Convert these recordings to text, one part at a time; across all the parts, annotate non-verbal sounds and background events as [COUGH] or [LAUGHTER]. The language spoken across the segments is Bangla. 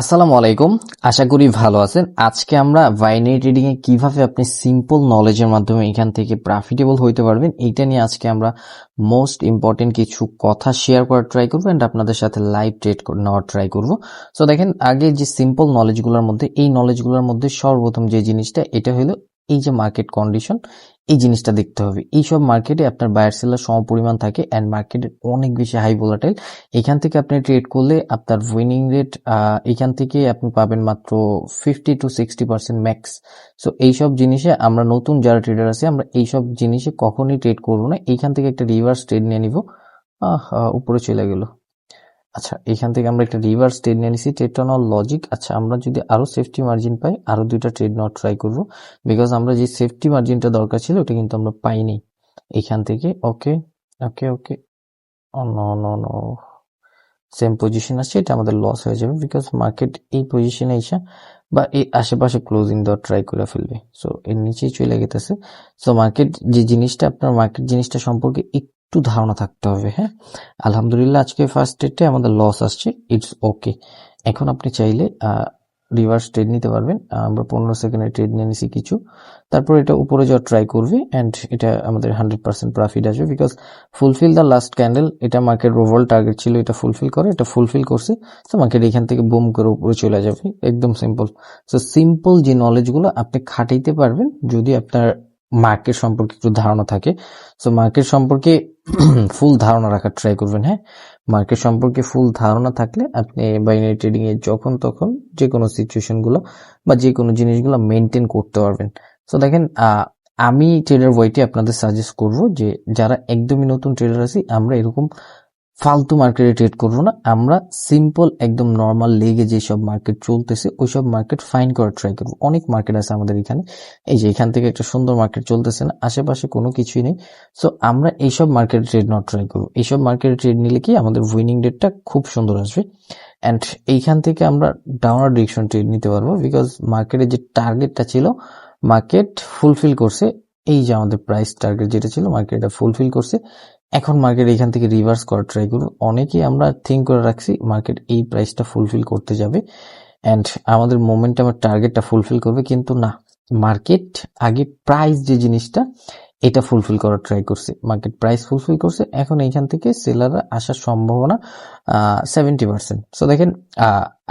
আসসালামু আলাইকুম। আশা করি ভালো আছেন। আজকে আমরা ভাইনারি ট্রেডিং এ কীভাবে আপনি সিম্পল নলেজের মাধ্যমে এখান থেকে প্রফিটেবল হইতে পারবেন এটা নিয়ে আজকে আমরা মোস্ট ইম্পর্টেন্ট কিছু কথা শেয়ার করার ট্রাই করব এন্ড আপনাদের সাথে লাইভ ট্রেড নেওয়ার ট্রাই করব। সো দেখেন, আগে যে সিম্পল নলেজগুলোর মধ্যে, এই নলেজগুলোর মধ্যে সর্বপ্রথম যে জিনিসটা, এটা হলো এই যে মার্কেট কন্ডিশন এই জিনিসটা দেখতে হবে। এইসব মার্কেটে আপনার বায়ার সেলার সম পরিমাণ থাকে অ্যান্ড মার্কেটে অনেক বেশি হাই ভোলাটাইল এখান থেকে আপনি ট্রেড করলে আপনার উইনিং রেট এখান থেকে আপনি পাবেন মাত্র fifty to sixty percent max so এইসব জিনিসে আমরা নতুন যারা ট্রেডার আছে, আমরা এইসব জিনিসে কখনই ট্রেড করব না। এইখান থেকে একটা রিভার্স ট্রেড নিয়ে নিব। উপরে চলে গেল। আচ্ছা এখান থেকে আমরা একটা রিভার্স ট্রেড নিয়ে নিছি। ট্রেডটা লজিক আচ্ছা আমরা যদি আরও সেফটি মার্জিন পাই, আরও দুইটা ট্রেড নেওয়ার ট্রাই করব। বিকজ আমরা যে সেফটি মার্জিনটা দরকার ছিল, ওটা কিন্তু আমরা পাইনি। এখান থেকে okay okay okay no no no same position আছে, এটা আমাদের লস হয়ে যাবে। বিকজ মার্কেট এই পজিশনে এসে বা এই আশেপাশে ক্লোজিং দেওয়ার ট্রাই করে ফেলবে। সো এর নিচেই চলে গেতেছে। সো মার্কেট যে জিনিসটা, আপনার মার্কেট জিনিসটা সম্পর্কে একটু ধারণা থাকতে হবে হ্যাঁ? আলহামদুলিল্লাহ, আজকে ফার্স্ট ট্রেডে আমাদের লস আসছে ইটস ওকে এখন আপনি চাইলে রিভার্স ট্রেড নিতে পারবেন। আমরা পনেরো সেকেন্ডের ট্রেড নিয়ে নিছি কিছু। তারপর এটা উপরে যাওয়ার ট্রাই করবে অ্যান্ড এটা আমাদের হান্ড্রেড পার্সেন্ট প্রফিট আসবে because fulfil the last candle এটা মার্কেট ওভারঅল টার্গেট ছিল, এটা ফুলফিল করে, এটা ফুলফিল করছে, তো মার্কেট এখান থেকে বুম করে উপরে চলে যাবে। একদম সিম্পল সো সিম্পল যে নলেজগুলো আপনি খাটাইতে পারবেন, যদি আপনার মার্কেট সম্পর্কে একটু ধারণা থাকে। সো মার্কেট সম্পর্কে [CLEARS THROAT] ফুল ধারণা রাখার ট্রাই করবেন হ্যাঁ? মার্কেট সম্পর্কে ফুল ধারণা থাকলে আপনি বাইনারি ট্রেডিং এ যখন তখন যে কোনো সিচুয়েশনগুলো বা যে কোনো জিনিসগুলো মেনটেন করতে পারবেন। সো দেখেন আমি ট্রেডার বইটি আপনাদের সাজেস্ট করব যে যারা একদমই নতুন ট্রেডার আছি, আমরা এরকম ফালতু মার্কেটে ট্রেড করব না। আমরা সিম্পল একদম নর্মাল লেগে যেসব মার্কেট চলতেছে, ওইসব মার্কেট ফাইন করার ট্রাই করব। অনেক মার্কেট আছে আমাদের এখানে। এই যে এখান থেকে একটা সুন্দর মার্কেট চলতেছে না, আশেপাশে কোনো কিছুই নেই। সো আমরা এইসব মার্কেটে ট্রেড নেওয়ার ট্রাই করব। এইসব মার্কেটে ট্রেড নিলে কি আমাদের উইনিং রেটটা খুব সুন্দর আসবে। অ্যান্ড এইখান থেকে আমরা ডাউনার ডিরেকশন ট্রেড নিতে পারব বিকজ মার্কেটের যে টার্গেটটা ছিল মার্কেট ফুলফিল করছে। এই যে আমাদের প্রাইস টার্গেট যেটা ছিল মার্কেট এটা ফুলফিল করছে। এখন মার্কেট এখান থেকে রিভার্স করার ট্রাই করুন অনেকেই আমরা থিঙ্ক করে রাখছি মার্কেট এই প্রাইসটা ফুলফিল করতে যাবে। অ্যান্ড আমাদের মোমেন্টামের টার্গেটটা ফুলফিল করবে। কিন্তু না মার্কেট আগে প্রাইস যে জিনিসটা এটা ফুলফিল করার ট্রাই করছে। মার্কেট প্রাইস ফুলফিল করছে। এখন এইখান থেকে সেলাররা আসার সম্ভাবনা সেভেন্টি পার্সেন্ট সো দেখেন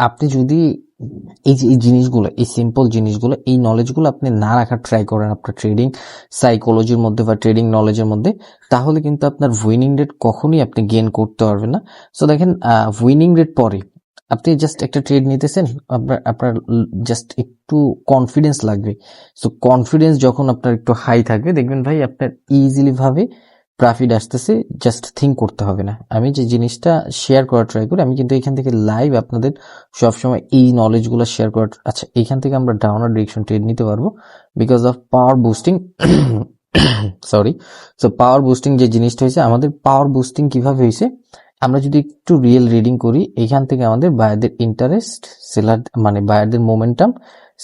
আপনি যদি এই যে, এই জিনিসগুলো, এই সিম্পল জিনিসগুলো, এই নলেজগুলো আপনি না রাখার ট্রাই করেন আপনার ট্রেডিং সাইকোলজির মধ্যে বা ট্রেডিং নলেজের মধ্যে, তাহলে কিন্তু আপনার উইনিং রেট কখনোই আপনি গেন করতে পারবেন না। সো দেখেন উইনিং রেট পরে আপনি জাস্ট একটা ট্রেড নিতেছেন, আপনার আপনার জাস্ট একটু কনফিডেন্স লাগবে। সো কনফিডেন্স যখন আপনার একটু হাই থাকবে দেখবেন ভাই আপনার ইজিলি ভাবে প্রফিট আসতেছে জাস্ট থিঙ্ক করতে হবে না। আমি যে জিনিসটা শেয়ার করার ট্রাই করি, আমি কিন্তু এখান থেকে লাইভ আপনাদের সবসময় এই নলেজগুলো শেয়ার করার আচ্ছা এখান থেকে আমরা ডাউনার ডিরেকশন ট্রেড নিতে পারব। Because of power boosting sorry so power boosting যে জিনিসটা হয়েছে, আমাদের পাওয়ার বুস্টিং কীভাবে হয়েছে আমরা যদি একটু রিয়েল রিডিং করি, এইখান থেকে আমাদের বায়ারদের ইন্টারেস্ট সেলার মানে বায়ারদের মোমেন্টাম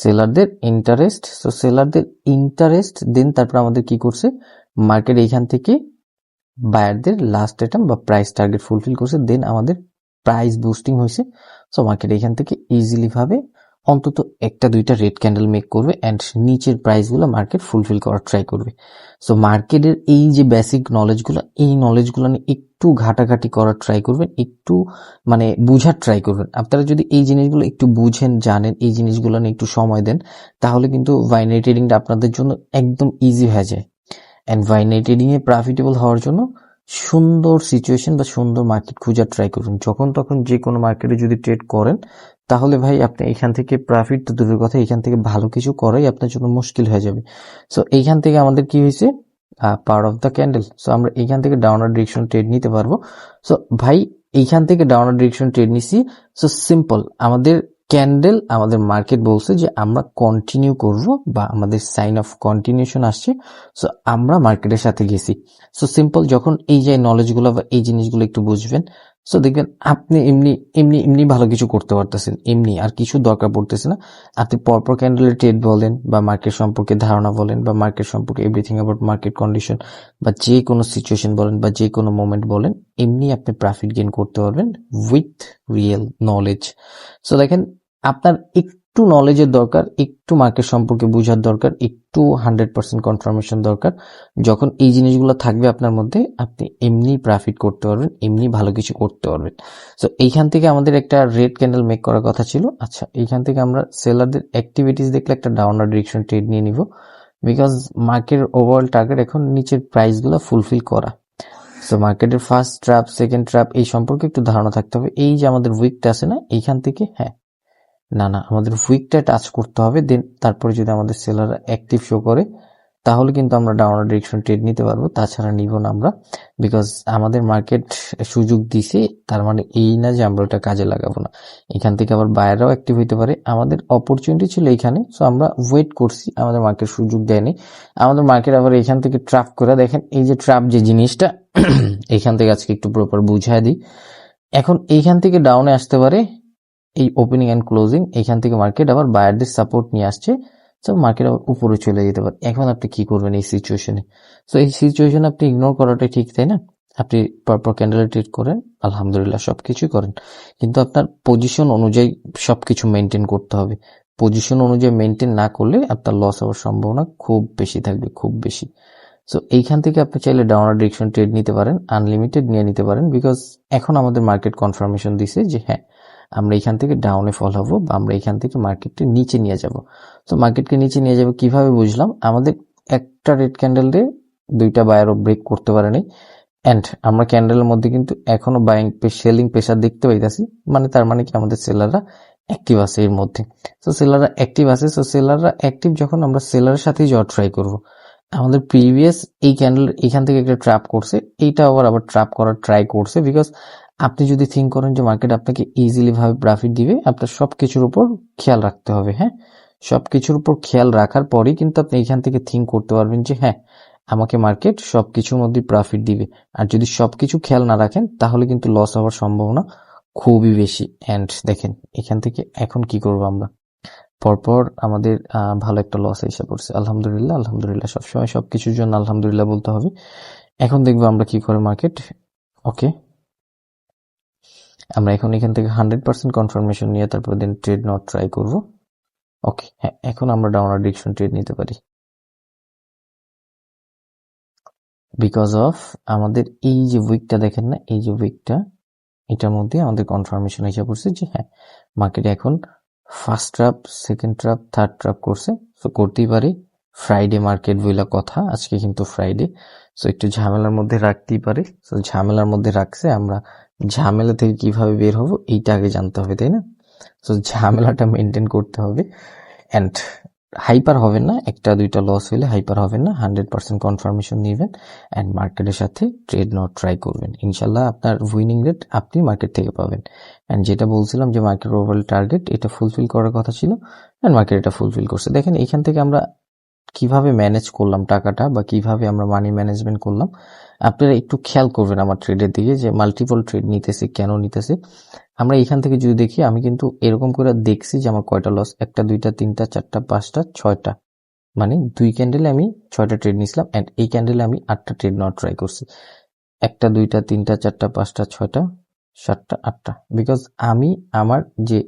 সেলারদের ইন্টারেস্ট সো সেলারদের ইন্টারেস্ট দেন তারপর আমাদের কি করছে? মার্কেট এইখান থেকে বায়ারদের লাস্ট আইটেম বা প্রাইস টার্গেট ফুলফিল করছে দেন আমাদের প্রাইস বুস্টিং হয়েছে। সো মার্কেট এইখান থেকে ইজিলি ভাবে অন্তত একটা, দুইটা রেড ক্যান্ডেল মেক করবে অ্যান্ড নিচের প্রাইসগুলো মার্কেট ফুলফিল করার ট্রাই করবে। সো মার্কেটের এই যে বেসিক নলেজগুলো এই নলেজগুলো নিয়ে একটু ঘাটাঘাটি করার ট্রাই করবেন, একটু মানে বুঝার ট্রাই করবেন। আপনারা যদি এই জিনিসগুলো একটু বুঝেন, জানেন, এই জিনিসগুলো নিয়ে একটু সময় দেন, তাহলে কিন্তু বাইনারি ট্রেডিংটা আপনাদের জন্য একদম ইজি হয়ে যায়। অ্যান্ড বাইনারি ট্রেডিংয়ে প্রফিটেবল হওয়ার জন্য সুন্দর সিচুয়েশন বা সুন্দর মার্কেট খোঁজার ট্রাই করুন। যখন তখন যে কোনো মার্কেটে যদি ট্রেড করেন তাহলে ভাই আপনি এখান থেকে প্রফিট তো দূরের কথা, এখান থেকে ভালো কিছু করাই আপনার জন্য মুশকিল হয়ে যাবে। সো এইখান থেকে আমাদের কি হয়েছে? Power of the candle so আমরা এইখান থেকে ডাউনার ডিরেকশন ট্রেড নিতে পারব। সো ভাই এইখান থেকে ডাউনার ডিরেকশন ট্রেড নিছি। সো সিম্পল আমাদের ক্যান্ডেল আমাদের মার্কেট বলছে যে আমরা কন্টিনিউ করব বা আমাদের সাইন অফ কন্টিনিউশন আসছে। সো আমরা মার্কেটের সাথে গেছি। সো সিম্পল যখন এই যে নলেজগুলো বা এই জিনিসগুলো একটু বুঝবেন সো দেখবেন আপনি এমনি এমনি এমনি ভালো কিছু করতে পারতেছেন। এমনি আর কিছু দরকার পড়তেছে না। আপনি পরপর ক্যান্ডেলের ট্রেড বলেন বা মার্কেট সম্পর্কে ধারণা বলেন বা মার্কেট সম্পর্কে এভরিথিং অ্যাবাউট মার্কেট কন্ডিশন বা যে কোনো সিচুয়েশন বলেন বা যে কোনো মোমেন্ট বলেন, এমনি আপনি প্রফিট গেইন করতে পারবেন উইথ রিয়েল নলেজ সো দেখেন আপনার নলেজের দরকার, একটু মার্কেট সম্পর্কে বোঝার দরকার, একটু হান্ড্রেড পার্সেন্ট কনফার্মেশন দরকার। যখন এই জিনিসগুলো থাকবে আপনার মধ্যে, আপনি এমনি প্রফিট করতে পারবেন এমনি ভালো কিছু করতে পারবেন। সো এইখান থেকে আমাদের একটা রেড ক্যান্ডেল মেক করার কথা ছিল। আচ্ছা এইখান থেকে আমরা সেলারদের অ্যাক্টিভিটিস দেখলে একটা ডাউনার ডিরেকশন ট্রেড নিয়ে নিব। বিকজ মার্কেট ওভারঅল টার্গেট এখন নিচের প্রাইসগুলো ফুলফিল করা। সো মার্কেটের ফার্স্ট ট্র্যাপ সেকেন্ড ট্র্যাপ এই সম্পর্কে একটু ধারণা থাকতে হবে। এই যে আমাদের উইকটা আছে না, এইখান থেকে হ্যাঁ না না, আমাদের উইকটা টাচ করতে হবে দেন তারপরে যদি আমাদের সেলার অ্যাক্টিভ শো করে, তাহলে কিন্তু আমরা ডাউনার ডিরেকশন ট্রেড নিতে পারব, তাছাড়া নিব না আমরা বিকজ আমাদের মার্কেট সুযোগ দিছে, তার মানে এই না যে আমরা ওটা কাজে লাগাবো না। এখান থেকে আবার বাইরেও অ্যাক্টিভ হইতে পারে, আমাদের অপরচুনিটি ছিল এখানে সো আমরা ওয়েট করছি, আমাদের মার্কেট সুযোগ দেয়নি। আমাদের মার্কেট আবার এখান থেকে ট্রাপ করে, দেখেন এই যে ট্রাপ যে জিনিসটা এইখান থেকে আজকে একটু প্রপার বুঝায় দিই। এখন এইখান থেকে ডাউনে আসতে পারে এই ওপেনিং অ্যান্ড ক্লোজিং এখান থেকে মার্কেট আবার বায়ারদের সাপোর্ট নিয়ে আসছে। সো মার্কেট আবার উপরে চলে যেতে পারে। এখন আপনি কি করবেন এই সিচুয়েশনে সো এই সিচুয়েশনে আপনি ইগনোর করাটাই ঠিক, তাই না? আপনি পরপর ক্যান্ডেলে ট্রেড করেন, আলহামদুলিল্লাহ সব কিছুই করেন। কিন্তু আপনার পজিশন অনুযায়ী সব কিছু মেনটেন করতে হবে। পজিশন অনুযায়ী মেনটেন না করলে আপনার লস হওয়ার সম্ভাবনা খুব বেশি থাকবে, খুব বেশি। সো এইখান থেকে আপনি চাইলে ডাউনার ডিরেকশন ট্রেড নিতে পারেন আনলিমিটেড নিয়ে নিতে পারেন বিকজ এখন আমাদের মার্কেট কনফার্মেশন দিছে যে হ্যাঁ আমরা এখান থেকে ডাউনে ফল হব বা আমরা এখান থেকে মার্কেটকে নিচে নিয়ে যাব। তো মার্কেটকে নিচে নিয়ে যাব কীভাবে বুঝলাম? আমাদের একটা রেড ক্যান্ডেলে দুইটা বায়ারও ব্রেক করতে পারেনি। অ্যান্ড আমরা ক্যান্ডেলের মধ্যে কিন্তু এখনও বাইং সেলিং প্রেশার দেখতে পাইতেছি। মানে তার মানে কি? আমাদের সেলাররা অ্যাক্টিভ আছে এর মধ্যে। তো সেলাররা অ্যাক্টিভ আছে। সো সেলাররা অ্যাক্টিভ যখন আমরা সেলারের সাথেই যাওয়ার ট্রাই করব। আমাদের প্রিভিয়াস এই ক্যান্ডেল এখান থেকে একটা ট্র্যাপ করছে। এইটা আবার আবার ট্র্যাপ করার ট্রাই করছে বিকজ আপনি যদি থিঙ্ক করেন যে মার্কেট আপনাকে ইজিলি ভাবে প্রফিট দিবে, আপনার সব কিছুর উপর খেয়াল রাখতে হবে হ্যাঁ? সব কিছুর উপর খেয়াল রাখার পরেই কিন্তু আপনি এখান থেকে থিঙ্ক করতে পারবেন যে হ্যাঁ আমাকে মার্কেট সব কিছুর মধ্যে প্রফিট দিবে। আর যদি সবকিছু খেয়াল না রাখেন, তাহলে কিন্তু লস হওয়ার সম্ভাবনা খুবই বেশি। অ্যান্ড দেখেন, এখান থেকে এখন কি করব আমরা? পরপর আমাদের ভালো একটা লস এসে পড়ছে। আলহামদুলিল্লাহ আলহামদুলিল্লাহ, সবসময় সবকিছুর জন্য আলহামদুলিল্লাহ বলতে হবে। এখন দেখব আমরা কি করে মার্কেট ওকে আমরা এখন এখান থেকে হান্ড্রেড পার্সেন্ট কনফার্মেশন নিয়ে তারপর দেন ট্রেড নট ট্রাই করব। ওকে হ্যাঁ এখন আমরা ডাউনার ডিরেকশন ট্রেড নিতে পারি। বিকজ অফ আমাদের এই যে উইকটা দেখেন না, এই যে উইকটা এটার মধ্যে আমাদের কনফার্মেশন এসে পড়ছে যে হ্যাঁ মার্কেট এখন first trap second trap third trap করছে। সো করতেই পারে। ফ্রাইডে মার্কেট বইলা কথা, আজকে কিন্তু ফ্রাইডে সো একটু ঝামেলার মধ্যে রাখতেই পারে। সো ঝামেলার মধ্যে রাখছে, আমরা ঝামেলা থেকে কীভাবে বের হব এইটা আগে জানতে হবে, তাই না? সো ঝামেলাটা মেনটেন করতে হবে। অ্যান্ড হাইপার হবে না, একটা দুইটা লস হলে হাইপার হবেন না হান্ড্রেড পার্সেন্ট কনফার্মেশন নেবেন অ্যান্ড মার্কেটের সাথে ট্রেড নট ট্রাই করবেন। ইনশাল্লাহ আপনার উইনিং রেট আপনি মার্কেট থেকে পাবেন। অ্যান্ড যেটা বলছিলাম যে মার্কেট ওভারঅল টার্গেট এটা ফুলফিল করার কথা ছিল অ্যান্ড মার্কেট এটা ফুলফিল করছে। দেখেন, এখান থেকে আমরা কীভাবে ম্যানেজ করলাম টাকাটা বা কীভাবে আমরা মানি ম্যানেজমেন্ট করলাম, আপনারা একটু খেয়াল করবেন আমার ট্রেডের দিকে যে মাল্টিপল ট্রেড নিতেছে, কেন নিতেছে। আমরা এখান থেকে যদি দেখি, আমি কিন্তু এরকম করে দেখছি যে আমার কয়টা লস একটা, দুইটা, তিনটা, চারটা, পাঁচটা, ছয়টা। মানে দুই ক্যান্ডেলে আমি ছয়টা ট্রেড নিয়েছিলাম অ্যান্ড এই ক্যান্ডেলে আমি আটটা ট্রেড নেওয়ার ট্রাই করছি। একটা, দুইটা, তিনটা, চারটা, পাঁচটা, ছয়টা, সাতটা, আটটা। বিকজ আমি, আমার যে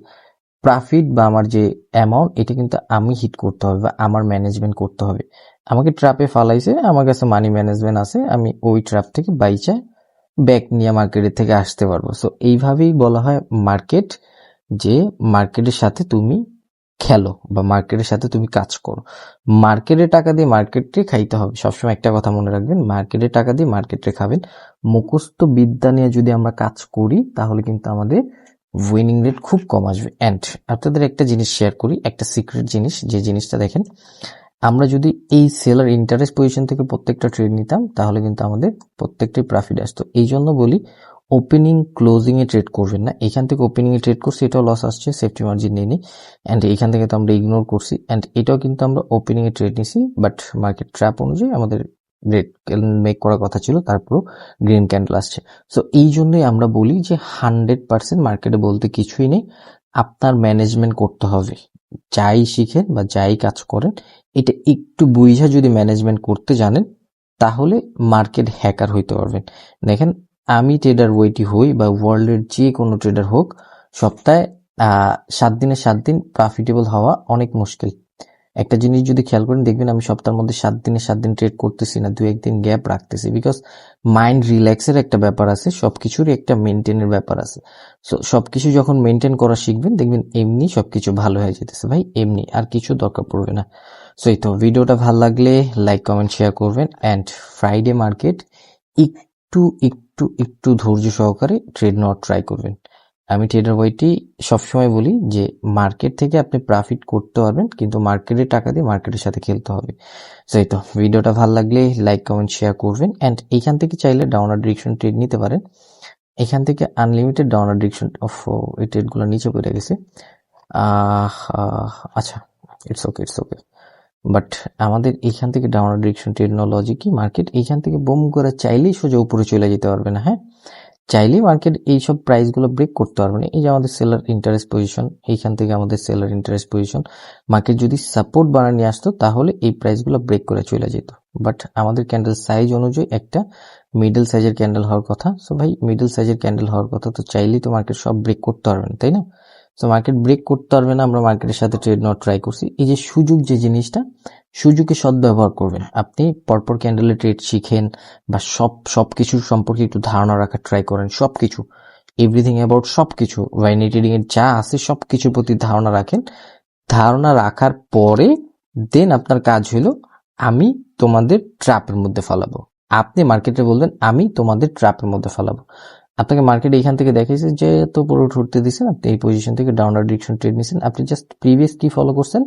প্রফিট বা আমার যে অ্যামাউন্ট এটা কিন্তু আমি হিট করতে হবে বা আমার ম্যানেজমেন্ট করতে হবে। আমাকে ট্র্যাপে ফালাইছে, আমার কাছে মানি ম্যানেজমেন্ট আছে, আমি ওই ট্র্যাপ থেকে বাইচা ব্যাক নিয়ে মার্কেটের থেকে আসতে পারব। সো এইভাবেই বলা হয় মার্কেট যে মার্কেটের সাথে তুমি খেলো বা মার্কেটের সাথে তুমি কাজ করো। মার্কেটের টাকা দিয়ে মার্কেটে খাইতে হবে। সবসময় একটা কথা মনে রাখবেন মার্কেটের টাকা দিয়ে মার্কেটে খাবেন। মুখস্থ বিদ্যা নিয়ে যদি আমরা কাজ করি, তাহলে কিন্তু আমাদের উইনিং রেট খুব কম আসবে। অ্যান্ড আপনাদের একটা জিনিস শেয়ার করি, একটা সিক্রেট জিনিস, যে জিনিসটা দেখেন, আমরা যদি এই সেলার ইন্টারেস্ট পজিশন থেকে প্রত্যেকটা ট্রেড নিতাম, তাহলে কিন্তু আমাদের প্রত্যেকটাই প্রফিট আসতো। এই জন্য বলি ওপেনিং ক্লোজিংয়ে ট্রেড করবেন না। এখান থেকে ওপেনিংয়ে ট্রেড করছি, এটাও লস আসছে সেফটি মার্জিন নিয়ে নিই অ্যান্ড এখান থেকে তো আমরা ইগনোর করছি। অ্যান্ড এটাও কিন্তু আমরা ওপেনিংয়ে ট্রেড নিছি বাট মার্কেট ট্র্যাপ অনুযায়ী আমাদের রেড মেক করার কথা ছিল, তারপরও গ্রিন ক্যান্ডেল আসছে। সো এই জন্যই আমরা বলি যে হান্ড্রেড পার্সেন্ট মার্কেটে বলতে কিছুই নেই, আপনার ম্যানেজমেন্ট করতে হবে। যাই শিখেন বা যাই কাজ করেন, এটা একটু বুঝা যদি ম্যানেজমেন্ট করতে জানেন, তাহলে মার্কেট হ্যাকার হইতে পারবেন। দেখেন, আমি ট্রেডার ওয়েটি হই বা ওয়ার্ল্ডের যে কোনো ট্রেডার হোক, সপ্তাহে সাত দিনে সাত দিন প্রফিটেবল হওয়া অনেক মুশকিল। একটা জিনিস যদি খেয়াল করেন, দেখবেন আমি সপ্তাহের মধ্যে সাত দিনে সাত দিন ট্রেড করতেছি না দু একদিন গ্যাপ রাখতেছি বিকজ মাইন্ড রিল্যাক্সের একটা ব্যাপার আছে, সবকিছুরই একটা মেনটেনের ব্যাপার আছে। সো সবকিছু যখন মেনটেন করা শিখবেন, দেখবেন এমনি সবকিছু ভালো হয়ে যেতেছে ভাই, এমনি আর কিছু দরকার পড়বে না। সো এই তো, ভিডিওটা ভালো লাগলে লাইক কমেন্ট শেয়ার করবেন অ্যান্ড ফ্রাইডে মার্কেট একটু একটু একটু ধৈর্য সহকারে ট্রেড নেওয়ার ট্রাই করবেন। আমি ট্রেডার বইটি সবসময় বলি যে মার্কেট থেকে আপনি প্রফিট করতে পারবেন, কিন্তু মার্কেটের টাকা দিয়ে মার্কেটের সাথে খেলতে হবে। সো এই তো। ভিডিওটা ভালো লাগলে লাইক কমেন্ট শেয়ার করবেন। অ্যান্ড এইখান থেকে চাইলে ডাউনার ডিরেকশন ট্রেড নিতে পারেন। এখান থেকে আনলিমিটেড ডাউনার ডিরেকশন অফ এই ট্রেডগুলো নিচে পড়ে গেছে। আচ্ছা it's okay it's okay but আমাদের এখান থেকে ডাউনার ডিরেকশন ট্রেড টেকনোলজি কি? মার্কেট এইখান থেকে বোম করে চাইলেই সোজা উপরে চলে যেতে পারবে না হ্যাঁ? চাইলেই মার্কেট এইসব প্রাইসগুলো ব্রেক করতে পারবে না। এই যে আমাদের সেলার ইন্টারেস্ট পজিশন এইখান থেকে আমাদের সেলার ইন্টারেস্ট পজিশন মার্কেট যদি সাপোর্ট বানিয়ে নিয়ে আসতো, তাহলে এই প্রাইসগুলো ব্রেক করে চলে যেত। বাট আমাদের ক্যান্ডেল সাইজ অনুযায়ী একটা মিডল সাইজের ক্যান্ডেল হওয়ার কথা। সো ভাই মিডল সাইজের ক্যান্ডেল হওয়ার কথা তো চাইলেই তো মার্কেট সব ব্রেক করতে পারবে না, তাই না? সো মার্কেট ব্রেক করতে পারবে না, আমরা মার্কেটের সাথে ট্রেড নেওয়ার ট্রাই করছি। এই যে সুযোগ যে জিনিসটা সুযোগে সদ্ব্যবহার করবেন। আপনি পরপর ক্যান্ডেলে ট্রেড শিখেন বা সব সব কিছুর সম্পর্কে একটু ধারণা রাখার ট্রাই করেন সব কিছু এভরিথিং অ্যাবাউট সব কিছু ভাইনি ট্রেডিং এর যা আছে সব কিছুর প্রতি ধারণা রাখেন। ধারণা রাখার পরে দেন আপনার কাজ হলো, আমি তোমাদের ট্র্যাপের মধ্যে ফালাবো। আপনি মার্কেটে বলবেন আমি তোমাদের ট্র্যাপের মধ্যে ফালাবো। আপনাকে মার্কেট এখান থেকে দেখাইছে যে, তো পুরো উঠতে দিচ্ছেন আপনি এই পজিশন থেকে ডাউনার ডিরেকশন ট্রেড নিছেন। আপনি জাস্ট প্রিভিয়াস কি ফলো করছেন?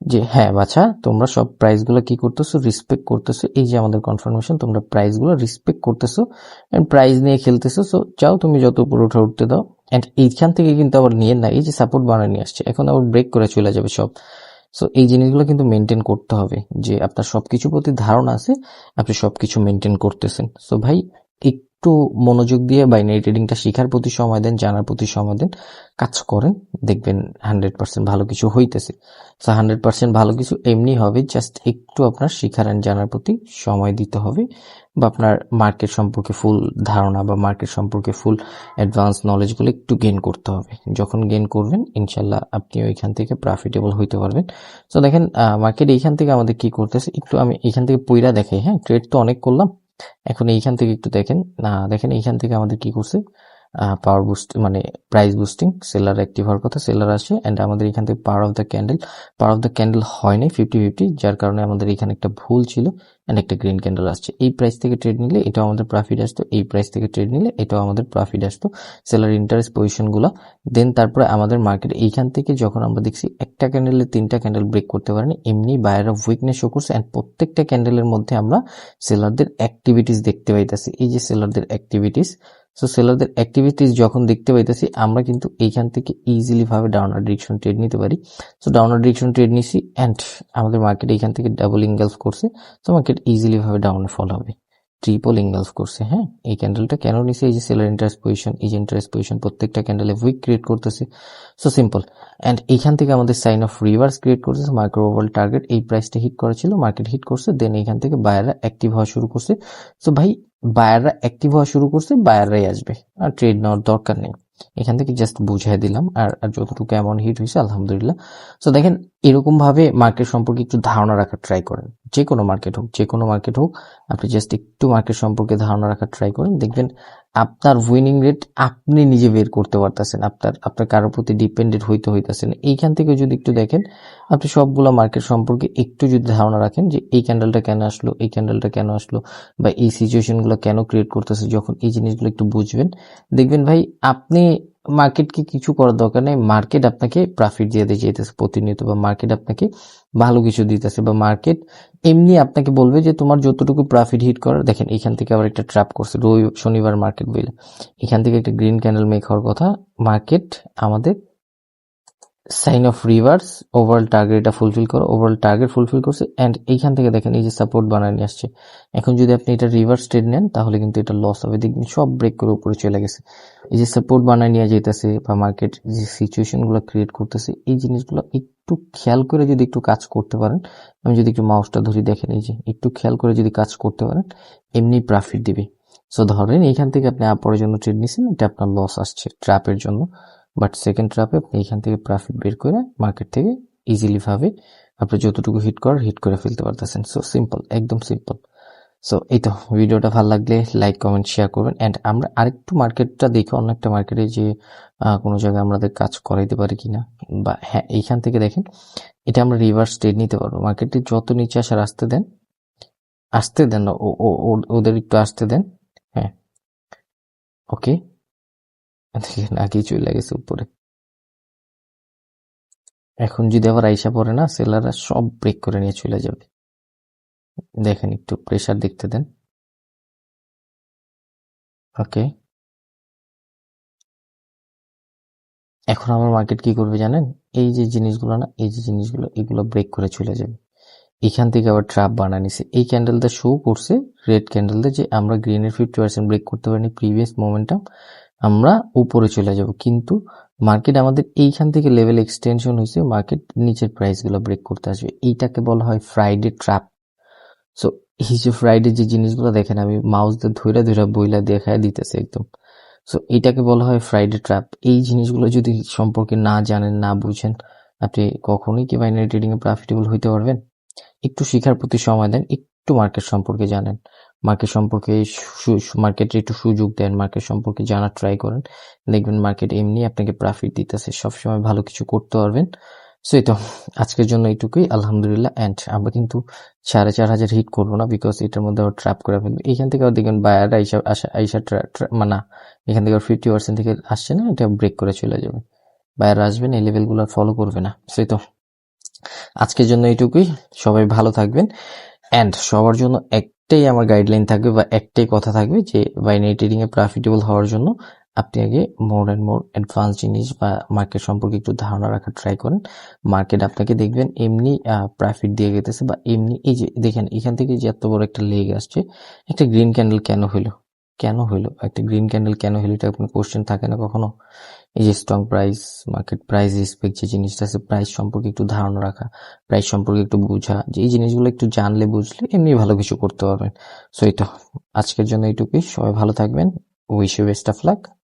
যে হ্যাঁ বাছা, তোমরা সব প্রাইসগুলো কি করতেছো রেসপেক্ট করতেছো, এই যে আমাদের কনফার্মেশন তোমরা প্রাইসগুলো রেসপেক্ট করতেছো এন্ড প্রাইস নিয়ে খেলতেছো। সো চাও তুমি যত উপরে উঠে উঠতে দাও এন্ড এইখান থেকে কিন্তু আবার নিয়ে না, এই যে সাপোর্ট বানিয়ে নিয়ে আসছে। এখন আবার ব্রেক করে চলে যাবে সব। সো এই জিনিসগুলো কিন্তু মেনটেন করতে হবে যে, আপনার সব সবকিছু প্রতি ধারণা আছে, আপনি সবকিছু মেনটেন করতেছেন। সো ভাই একটু মনোযোগ দিয়ে বাইনারি ট্রেডিংটা শেখার প্রতি সময় দেন, জানার প্রতি সময় দেন, কাজ করেন, দেখবেন হান্ড্রেড পার্সেন্ট ভালো কিছু হইতেছে। সো হান্ড্রেড পার্সেন্ট ভালো কিছু এমনি হবে জাস্ট একটু আপনার শিখার অ্যান্ড জানার প্রতি সময় দিতে হবে বা আপনার মার্কেট সম্পর্কে ফুল ধারণা বা মার্কেট সম্পর্কে ফুল অ্যাডভান্স নলেজগুলো একটু গেইন করতে হবে। যখন গেইন করবেন, ইনশাল্লাহ আপনি ওইখান থেকে প্রফিটেবল হইতে পারবেন। তো দেখেন মার্কেট এইখান থেকে আমাদের কি করতেছে, একটু আমি এইখান থেকে পইরা দেখাই হ্যাঁ? ট্রেড তো অনেক করলাম এখন এইখান থেকে একটু দেখেন। না দেখেন এইখান থেকে আমাদের কি করছে? পাওয়ার বুস্ট মানে প্রাইস বুস্টিং সেলার অ্যাক্টিভ হওয়ার কথা সেলার আসে অ্যান্ড আমাদের এখান থেকে power of the candle power of the candle হয়নি ফিফটি ফিফটি যার কারণে আমাদের এখানে একটা ভুল ছিল অ্যান্ড একটা গ্রিন ক্যান্ডেল আসছে। এই প্রাইস থেকে ট্রেড নিলে এটাও আমাদের প্রফিট আসতো, এই প্রাইস থেকে ট্রেড নিলে এটাও আমাদের প্রফিট আসতো সেলার ইন্টারেস্ট পজিশনগুলো দেন তারপরে আমাদের মার্কেট এইখান থেকে যখন আমরা দেখছি একটা ক্যান্ডেলে তিনটা ক্যান্ডেল ব্রেক করতে পারেনি, এমনি বায়ার উইকনেস শো করছে অ্যান্ড প্রত্যেকটা ক্যান্ডেলের মধ্যে আমরা সেলারদের অ্যাক্টিভিটিস দেখতে পাইতেছি। এই যে সেলারদের অ্যাক্টিভিটিস সো সেলারদের অ্যাক্টিভিটিস যখন দেখতে পাইতেছি, আমরা কিন্তু এইখান থেকে ইজিলি ভাবে ডাউনার ডিরেকশন ট্রেড নিতে পারি। সো ডাউনার ডিরেকশন ট্রেড নিছি অ্যান্ড আমাদের মার্কেট এইখান থেকে ডাবল ইঙ্গেলস করছে। তো মার্কেট ইজিলি ভাবে ডাউনে ফল হবে। ট্রিপল ইঙ্গেলস করছে হ্যাঁ? এই ক্যান্ডেলটা কেন নিছে? এই যে সেলার ইন্টারেস্ট পজিশন এই যে ইন্টারেস্ট পজিশন প্রত্যেকটা ক্যান্ডেলে উইক ক্রিয়েট করতেছে। সো সিম্পল অ্যান্ড এইখান থেকে আমাদের সাইন অফ রিভার্স ক্রিয়েট করতেছে মাইক্রো ওভাল টার্গেট এই প্রাইসটা হিট করেছিল মার্কেট হিট করছে দেন এইখান থেকে বায়াররা অ্যাক্টিভ হওয়া শুরু করছে। সো ভাই বায়াররা অ্যাক্টিভ হওয়া শুরু করছে, বায়াররাই আসবে। আর ট্রেড নেওয়ার দরকার নেই। এখান থেকে জাস্ট বুঝাই দিলাম, আর যতটুকু এমন হিট হয়েছে, আলহামদুলিল্লাহ। সো দেখেন এরকম ভাবে মার্কেট সম্পর্কে একটু ধারণা রাখার ট্রাই করেন। যে কোনো মার্কেট হোক, যে কোনো মার্কেট হোক, আপনি জাস্ট একটু মার্কেট সম্পর্কে ধারণা রাখার ট্রাই করেন। দেখবেন আপনার উইনিং রেট আপনি নিজে বের করতে পারতেছেন। আপনার আপনার কারোর প্রতি ডিপেন্ডেন্ট হইতে হইতেছেন এইখান থেকে যদি একটু দেখেন, আপনি সবগুলো মার্কেট সম্পর্কে একটু যদি ধারণা রাখেন যে এই ক্যান্ডেলটা কেন আসলো, এই ক্যান্ডেলটা কেন আসলো, বা এই সিচুয়েশনগুলো কেন ক্রিয়েট করতেছে, যখন এই জিনিসগুলো একটু বুঝবেন, দেখবেন ভাই, আপনি মার্কেটকে কিছু করার দরকার নেই। মার্কেট আপনাকে প্রফিট দিয়ে যেতেছে প্রতিনিয়ত বা মার্কেট আপনাকে ভালো কিছু দিতেছে বা মার্কেট এমনি আপনাকে বলবে যে তোমার যতটুকু প্রফিট হিট করার, দেখেন এখান থেকে আবার একটা ট্র্যাপ করছে, রবি শনিবার মার্কেট বইলে। এখান থেকে একটা গ্রিন ক্যান্ডেল মেক হওয়ার কথা মার্কেট আমাদের sign of reverse overall target এটা ফুলফিল করো ওভারঅল টার্গেট ফুলফিল করছে অ্যান্ড এইখান থেকে দেখেন এই যে সাপোর্ট বানায় নিয়ে আসছে। এখন যদি আপনি এটা রিভার্স ট্রেড নেন, তাহলে কিন্তু এটা লস হবে। দেখবেন সব ব্রেক করে উপরে চলে গেছে। এই যে সাপোর্ট বানায় নিয়ে যেতেছে বা মার্কেট যে সিচুয়েশনগুলো ক্রিয়েট করতেছে, এই জিনিসগুলো একটু খেয়াল করে যদি একটু কাজ করতে পারেন, আমি যদি একটু মাউসটা ধরি দেখেন এই যে, একটু খেয়াল করে যদি কাজ করতে পারেন, এমনি প্রফিট দিবে। সো ধরেন এখান থেকে আপনি আপরের জন্য ট্রেড নিছেন, এটা আপনার লস আসছে ট্র্যাপের জন্য। বাট সেকেন্ড ট্রাপে আপনি এখান থেকে প্রফিট বের করে মার্কেট থেকে ইজিলি ভাবে আপনি যতটুকু হিট করার হিট করে ফেলতে পারতেছেন। সো সিম্পল একদম সিম্পল সো এই তো ভিডিওটা ভালো লাগলে লাইক কমেন্ট শেয়ার করবেন। অ্যান্ড আমরা আরেকটু মার্কেটটা দেখি অন্য একটা মার্কেটে যে কোনো জায়গায় আমাদের কাজ করাইতে পারি কি না বা হ্যাঁ এইখান থেকে দেখেন এটা আমরা রিভার্স ট্রেড নিতে পারব। মার্কেটে যত নিচে আসার আসতে দেন আসতে দেন না, ওদের একটু আসতে দেন হ্যাঁ। ওকে দেখেন আগেই চলে গেছে উপরে। এখন যদি আবার আইসা পড়ে না সেলাররা সব ব্রেক করে নিয়ে চলে যাবে। দেখেন, একটু প্রেসার দেখতে দেন। ওকে এখন আমার মার্কেট কি করবে জানেন? এই যে জিনিসগুলো না, এই যে জিনিসগুলো, এগুলো ব্রেক করে চলে যাবে। এখান থেকে আবার ট্রাপ বানা নিছে। এই ক্যান্ডেলটা শো করছে রেড ক্যান্ডেলটা যে আমরা গ্রিনের ফিফটি পার্সেন্ট ব্রেক করতে পারিনি প্রিভিয়াস মোমেন্টাম আমরা উপরে চলে যাব। কিন্তু মার্কেট আমাদের এইখান থেকে লেভেল এক্সটেনশন হয়েছে মার্কেট নিচের প্রাইসগুলো ব্রেক করতে আসবে। এইটাকে বলা হয় ফ্রাইডে ট্র্যাপ সো যে ফ্রাইডে যে জিনিসগুলো দেখেন, আমি মাউস দিয়ে ধরে ধরে বইলা দেখায় দিতেছে একদম। সো এটাকে বলা হয় ফ্রাইডে ট্র্যাপ এই জিনিসগুলো যদি সম্পর্কে না জানেন, না বুঝেন, আপনি কখনোই কি বাইনারি ট্রেডিং এ প্রফিটেবল হইতে পারবেন? একটু শেখার প্রতি সময় দেন, একটু মার্কেট সম্পর্কে জানেন। মার্কেট সম্পর্কে মার্কেটে একটু সুযোগ দেন মার্কেট সম্পর্কে জানার ট্রাই করেন। দেখবেন মার্কেট এমনি আপনাকে প্রফিট দিতেছে। সবসময় ভালো কিছু করতে পারবেন। সো এই তো আজকের জন্য এইটুকুই। আলহামদুলিল্লাহ অ্যান্ড আমরা কিন্তু সাড়ে চার হাজার হিট করব না বিকজ এটার মধ্যে আবার ট্র্যাপ করে ফেলবে। এখান থেকে আবার দেখবেন বায়াররা আইসা আসা আইসা মানে না এখান থেকে ফিফটি পার্সেন্ট থেকে আসছে না, এটা ব্রেক করে চলে যাবে। বায়ার বায়াররা আসবেন এই লেভেলগুলো আর ফলো করবে না। সেই তো আজকের জন্য এইটুকুই। সবাই ভালো থাকবেন। অ্যান্ড সবার জন্য একটাই আমার গাইডলাইন থাকবে বা একটাই কথা থাকবে যে বাইনারি ট্রেডিং এ প্রফিটেবল হওয়ার জন্য আপনি আগে মোর অ্যান্ড মোর অ্যাডভান্স জিনিস বা মার্কেট সম্পর্কে একটু ধারণা রাখার ট্রাই করেন। মার্কেট আপনাকে দেখবেন এমনি প্রফিট দিয়ে গেতেছে বা এমনি এই যে, দেখেন এখান থেকে যে এত বড় একটা লেগ আসছে, একটা গ্রিন ক্যান্ডেল কেন হইল? কেন হইল? একটা গ্রিন ক্যান্ডেল কেন হইল এটা আপনার কোশ্চেন থাকে না কখনো? এই যে strong price market price respect যে জিনিসটা আছে প্রাইস সম্পর্কে একটু ধারণা রাখা প্রাইস সম্পর্কে একটু বোঝা, যে এই জিনিসগুলো একটু জানলে, বুঝলে এমনি ভালো কিছু করতে পারবেন। সো তো আজকের জন্য এইটুকুই। সবাই ভালো থাকবেন। Wish you best of luck